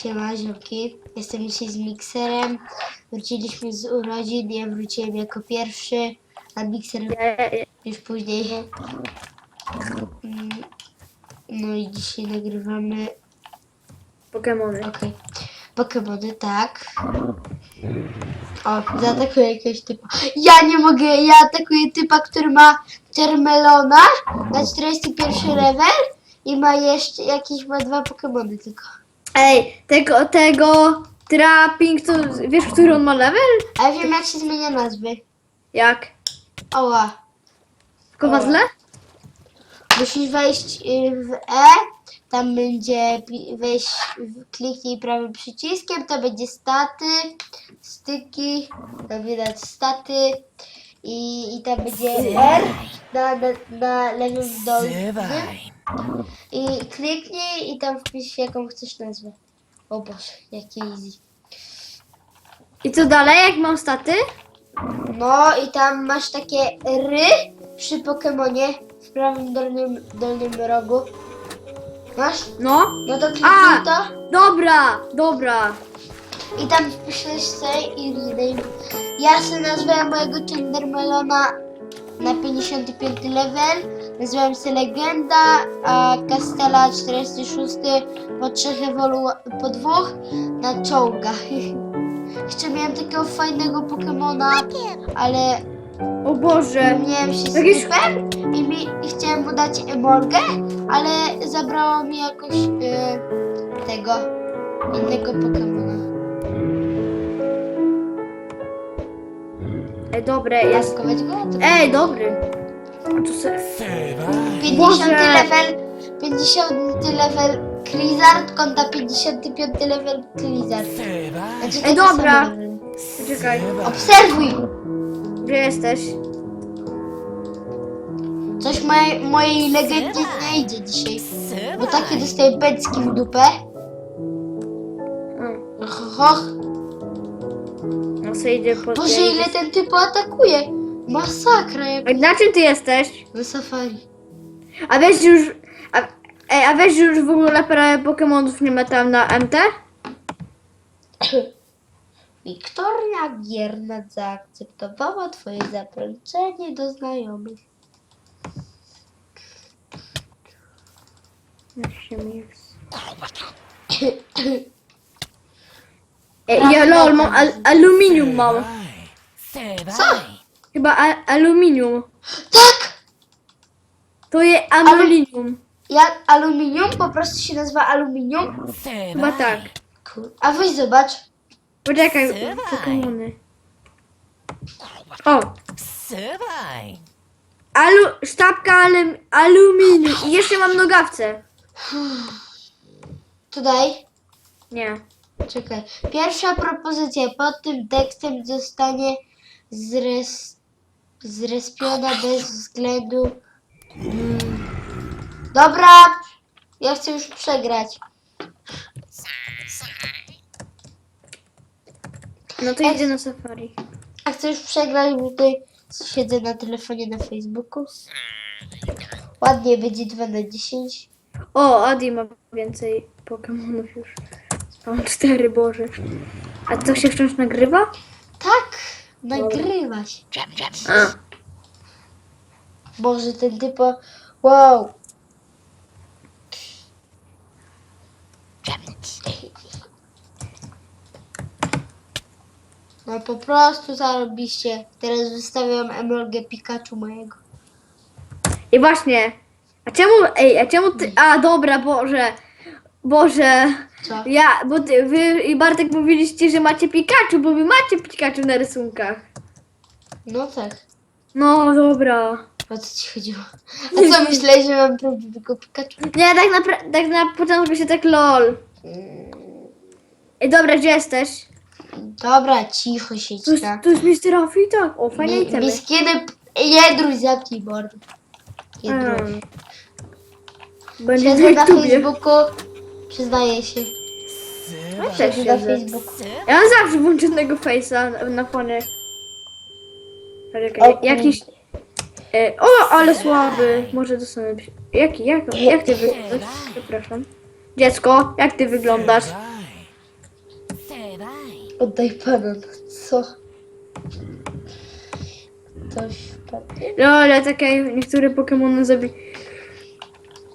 Siema, ziomki. Jestem dzisiaj z mikserem. Wróciliśmy z urodzin. Ja wróciłem jako pierwszy, a mikser już później. Mm, No i dzisiaj nagrywamy. Pokemony. Okej. Pokemony, tak. O, zaatakuję jakiegoś typa. Ja nie mogę, ja atakuję typa, który ma Termelona na 41 level i ma jeszcze jakieś, ma dwa Pokemony tylko. Ej, tego, tego trapping, to wiesz, który on ma level? A ja wiem jak się zmienia nazwy. Jak? Oła. Tylko ma źle? Musisz wejść y, w E, tam będzie pi- wejść, w- kliknij prawym przyciskiem, to będzie staty, styki, tam widać staty i, i tam będzie R na, na, na lewym dolnym Zywaj. I kliknij i tam wpisz jaką chcesz nazwę. O Boże, jakie easy. I co dalej, jak mam staty? No i tam masz takie ry przy Pokemonie w prawym dolnym, dolnym rogu. Masz? No. No to kliknij A! to Dobra, dobra. i tam wpiszesz sobie i rename. Ja sobie nazwałem mojego Tendermelona na 55 level. Nazwałem sobie Legenda, a Castella 46 po trzech ewolu po dwóch na czołgach. Jeszcze miałem takiego fajnego Pokemona, ale O Boże. Miałem się z Jakieś- typem i, mi, i chciałem mu dać emolgę, ale zabrało mi jakoś e, tego innego Pokemona. Ej, dobre, jest. Go? To Ej, dobry. Tu se... Zywaj. 50 Boże. level, 50 level Clizard konta 55 level Clizard. Znaczy, Ej, dobra. level. Czekaj. Obserwuj! Gdzie jesteś? Coś mojej, mojej legendzie nie idzie dzisiaj. Bo takie dostaję pęcki w dupę. O, Hoch, hoch. no se idzie po... Boże, ile ten typ atakuje! Masakra jak Ej, Na czym ty jesteś? na safari. A wiesz że już... A, ej, a wiesz że już w ogóle prawie Pokemonów nie ma tam na MT? Wiktoria Giernat zaakceptowała twoje zaproszenie do znajomych. Ej, ja lol, mam al aluminium mam. Zywaj. Chyba al aluminium. Tak! To jest aluminium. Jak aluminium? Po prostu się nazywa aluminium? Chyba tak. Kur... A weź zobacz. Poczekaj, Zywaj. Pokemony. O, alu sztabka alum aluminium. I jeszcze mam nogawce. Tutaj. Nie. Czekaj. Pierwsza propozycja pod tym tekstem zostanie zres... zrespiona bez względu. Mm. Dobra! Ja chcę już przegrać. No to idę na safari. A chcę już przegrać, bo tutaj siedzę na telefonie na Facebooku. Ładnie będzie 2 na 10. O, Adi ma więcej Pokemonów już. Mam cztery, Boże. A to się wciąż nagrywa? Tak, nagrywa się. A. Boże, ten typo. Wow. No po prostu zarobiście. Teraz wystawiam emolgę Pikachu mojego. I właśnie. A czemu, ej, a czemu ty, a dobra, Boże. Boże. Co? Ja, bo ty, wy i Bartek mówiliście, że macie Pikachu, bo wy macie Pikachu na rysunkach. No tak. No, dobra. O co ci chodziło? A co myślałeś, że mam prawdziwego Pikachu? Nie, tak na, tak na początku się tak lol. Ej, dobra, gdzie jesteś? Dobra, cicho siedź Tu jest, tu jest Mr. Ruffy, tak? O, fajnie Mi- itemy. Miskiny. Jedruj zamknij mordę. Jedruj. Mm. Siedzę na na YouTubie. Facebooku. Przyznaję się. Zywaj. Też na siedzę. Facebooku. Ja mam zawsze włączonego face'a na, na fonie. O, Jakiś... E, o, ale słaby. Może dostanę... Jaki, jak, jak ty wyglądasz? Przepraszam. Dziecko, jak ty wyglądasz? Oddaj pana, no co? Ktoś wpadł. No, ale takie niektóre Pokémony zabi...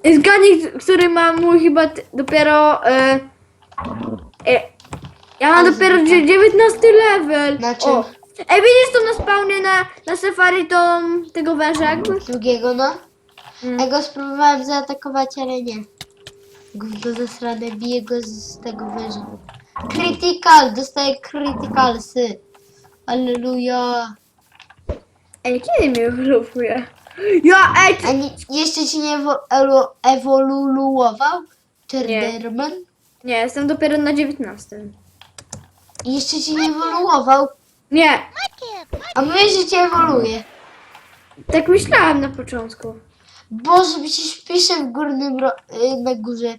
Zgadnij, który ma mój chyba dopiero... E, e, ja mam dopiero zwykle. dzie- 19 level. Na czym? O. Ej, widzisz to na spawnie na, na safari to tego węża jakby? Drugiego, no. Mm. Ja go spróbowałem zaatakować, ale nie. Gówno zasrane, bije go z tego węża. Critical, dostaje criticalsy. Alleluja. Ej, kiedy mnie wylupuje? Ja, ej, A nie, jeszcze ci nie ewo, ewoluował? Terderman? Nie, jestem dopiero na 19. I Jeszcze ci nie ewoluował? Nie, A mówię, że cię ewoluuje. tak myślałem na początku. Boże, przecież pisze w górnym, ro, y, na górze.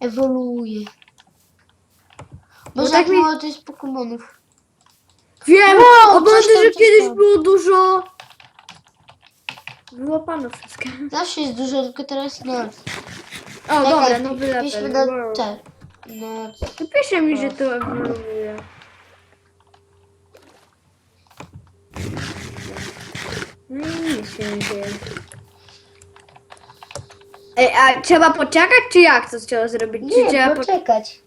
Ewoluuje. Może tak tak mi- mało to jest Pokemonów. Wiem, Wow, o Boże, coś tam, że coś kiedyś tam. było dużo. Wyłapano wszystkie. Zawsze jest dużo, tylko teraz no. O, dobra, Czekaj, no piszmy wylepiej. na Wow. te. No, To pisze mi, że to ewoluuje. No i nic się nie dzieje. Ej, a trzeba poczekać, czy jak to trzeba zrobić? Czy nie, trzeba po... poczekać.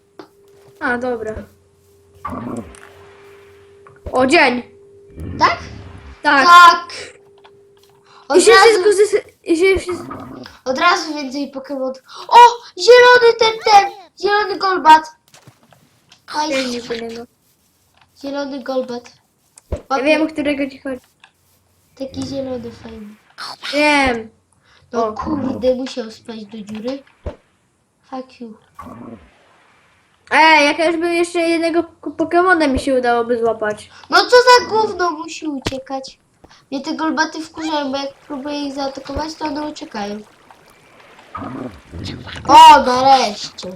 A, dobra. O, dzień. Tak? Tak. Tak. I Od się razu, wszystko zes... I się wszystko... od razu więcej Pokemonów. O! Zielony ten, ten! Zielony Golbat. Aj, Dzień do niego. zielony Golbat. Ja wiem, o którego ci chodzi. Taki zielony fajny. Wiem. No O. kurde, musiał spaść do dziury. Fuck you. Ej, jak już bym jeszcze jednego k- Pokemona mi się udałoby złapać. No co za gówno musi uciekać. Mnie te golbaty wkurzają, bo jak próbuję ich zaatakować, to one uciekają. O, nareszcie.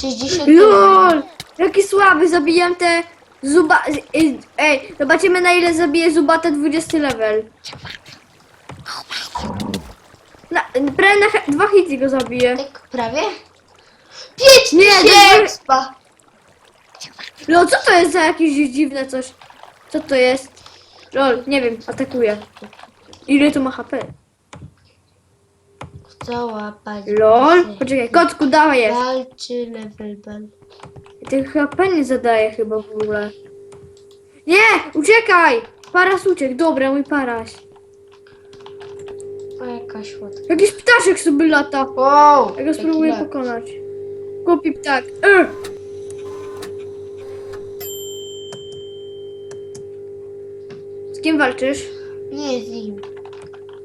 60 LOL! Jaki słaby, zabijam te zuba... Ej, Ej, zobaczymy na ile zabije zubate 20 level. Na, prawie na he- dwa hity go zabije. Tak prawie? 5 Nie, tysięcy to-. No co to jest za jakieś dziwne coś? Co to jest? Lol, nie wiem, atakuje. Ile tu ma HP? Chcę łapać. LOL? Poczekaj, kotku, dawaj. Walczy level bell. Tych HP nie zadaje chyba w ogóle. Nie! Uciekaj! Paras uciekł, dobra, mój paras. O, jaka słodka. Jakiś ptaszek sobie lata. Wow. Ja go spróbuję pokonać. Głupi ptak. Ugh. Kim walczysz? Nie z nim.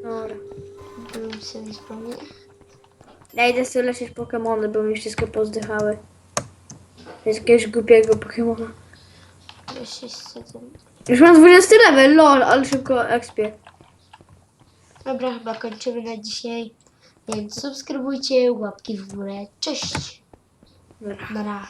Dobra. Byłem sobie wspomniał. Ja idę sobie leczyć Pokemony, bo mi wszystkie pozdychały. Z jakiegoś głupiego Pokemona. Jeszcze siedzę. Już mam 20 level, lol, ale szybko expię. Dobra, chyba kończymy na dzisiaj. Więc subskrybujcie, łapki w górę. Cześć. Dobra. Nara.